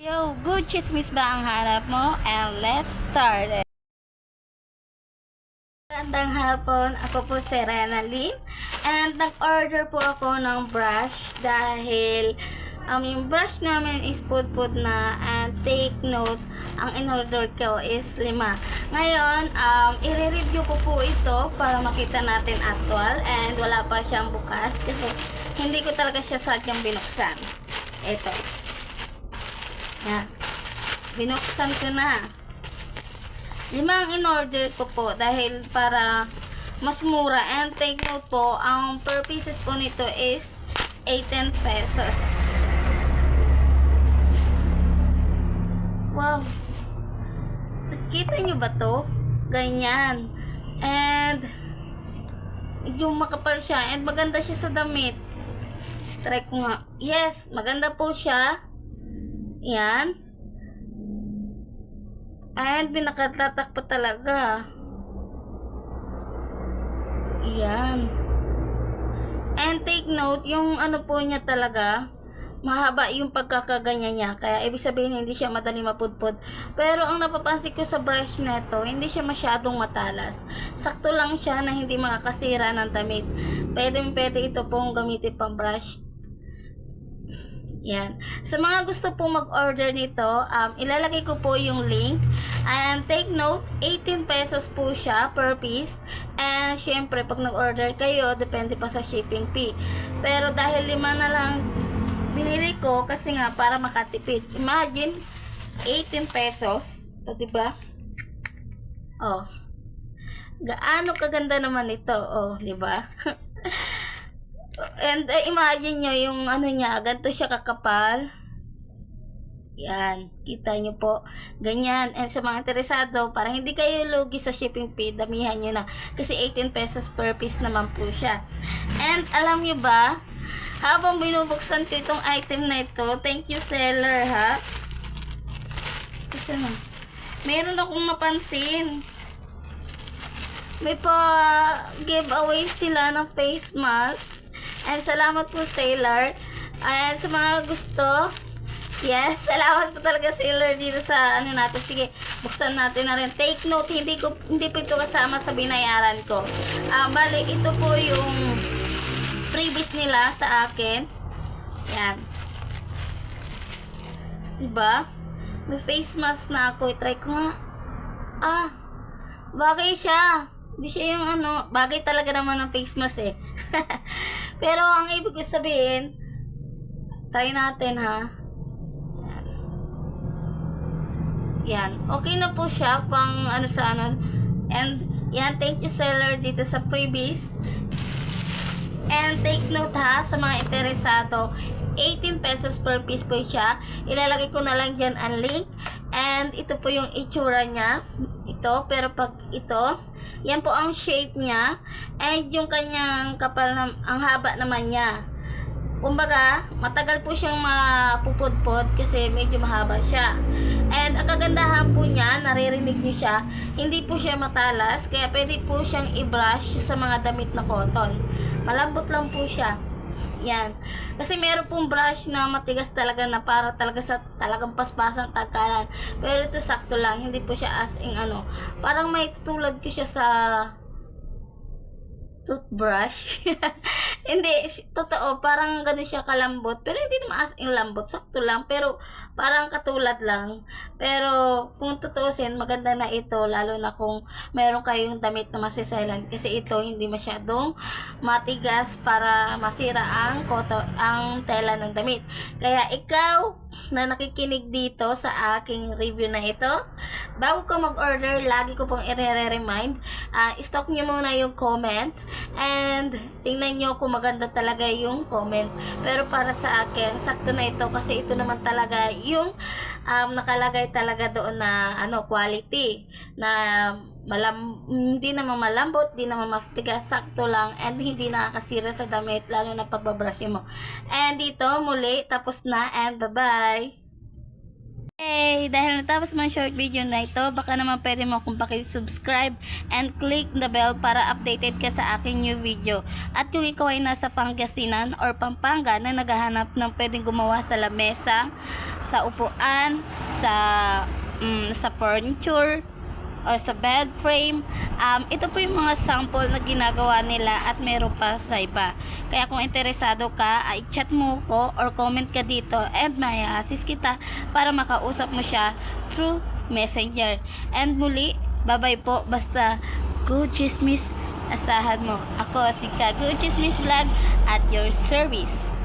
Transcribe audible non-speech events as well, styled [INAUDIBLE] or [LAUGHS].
Yo, good chismis ba ang hanap mo? And let's start it. Magandang hapon, ako po si Rena Lynn and nag-order po ako ng brush dahil um, yung brush namin is pud-pud na and take note, ang in-order ko is lima. Ngayon, um, i-review ko po ito para makita natin actual and wala pa siyang bukas kasi hindi ko talaga siya sadyang binuksan. Ito. Yan. Binuksan ko na. Lima ang in-order ko po dahil para mas mura. And take note po, ang per pieces po nito is 18 pesos. Wow. Nakita nyo ba to? Ganyan. And yung makapal siya and maganda siya sa damit. Try ko nga. Yes, maganda po siya. Yan. And pinakatatak pa talaga. Yan. And take note, yung ano po niya talaga, mahaba yung pagkakaganyan niya. Kaya ibig sabihin hindi siya madali mapudpud. Pero ang napapansin ko sa brush neto, hindi siya masyadong matalas. Sakto lang siya na hindi makakasira ng damit. Pwede pwede ito pong gamitin pang brush. Yan. Sa mga gusto po mag-order nito, um, ilalagay ko po yung link. And take note, 18 pesos po siya per piece. And syempre, pag nag-order kayo, depende pa sa shipping fee. Pero dahil lima na lang binili ko, kasi nga para makatipid. Imagine, 18 pesos. Ito, diba? Oh. Gaano kaganda naman ito. Oh, di ba? [LAUGHS] And uh, imagine nyo yung ano niya, ganito siya kakapal. Yan, kita nyo po. Ganyan. And sa mga interesado, para hindi kayo lugi sa shipping fee, damihan nyo na. Kasi 18 pesos per piece naman po siya. And alam nyo ba, habang binubuksan ko itong item na ito, thank you seller ha. Kasi na, meron akong napansin. May pa giveaway sila ng face mask. And salamat po, Sailor. And sa mga gusto, yes, [LAUGHS] salamat po talaga, Sailor, dito sa ano natin. Sige, buksan natin na rin. Take note, hindi ko hindi po ito kasama sa binayaran ko. Ah, bali, ito po yung freebies nila sa akin. Yan. Diba? May face mask na ako. I-try ko nga. Ah, bagay siya. Hindi siya yung ano, bagay talaga naman ng face mask eh. [LAUGHS] Pero ang ibig ko sabihin, try natin ha. Yan. Yan. Okay na po siya pang ano sa ano. And yan, thank you seller dito sa freebies. And take note ha, sa mga interesado, 18 pesos per piece po siya. Ilalagay ko na lang dyan ang link. And ito po yung itsura niya. Ito, pero pag ito, yan po ang shape niya. And yung kanyang kapal na, ang haba naman niya. Kumbaga, matagal po siyang mapupudpod kasi medyo mahaba siya. And ang kagandahan po niya, naririnig niyo siya, hindi po siya matalas, kaya pwede po siyang i-brush sa mga damit na cotton. Malambot lang po siya. Yan. Kasi meron pong brush na matigas talaga na para talaga sa talagang paspasan tagkalan. Pero ito sakto lang, hindi po siya as in ano. Parang may tutulad ko siya sa toothbrush. [LAUGHS] hindi, totoo, parang ganun siya kalambot. Pero hindi naman as in lambot, sakto lang. Pero parang katulad lang. Pero kung tutusin, maganda na ito. Lalo na kung meron kayong damit na masisailan. Kasi ito hindi masyadong matigas para masira ang koto, ang tela ng damit. Kaya ikaw na nakikinig dito sa aking review na ito, bago ka mag-order, lagi ko pong i-remind, ah stock nyo muna yung comment and tingnan nyo kung maganda talaga yung comment. Pero para sa akin, sakto na ito kasi ito naman talaga yung um, nakalagay talaga doon na ano quality na malam hindi naman malambot, hindi naman mastigas, sakto lang and hindi nakakasira sa damit lalo na pagbabrush mo. And dito muli tapos na and bye-bye. Hey, dahil natapos mo short video na ito, baka naman pwede mo akong pakisubscribe and click the bell para updated ka sa aking new video. At kung ikaw ay nasa Pangasinan or Pampanga na naghahanap ng pwedeng gumawa sa lamesa, sa upuan, sa mm, sa furniture, or sa bed frame. Um, ito po yung mga sample na ginagawa nila at meron pa sa iba. Kaya kung interesado ka, ay chat mo ko or comment ka dito and may assist kita para makausap mo siya through messenger. And muli, bye-bye po. Basta, good chismis, asahan mo. Ako si Ka Good Chismis Vlog at your service.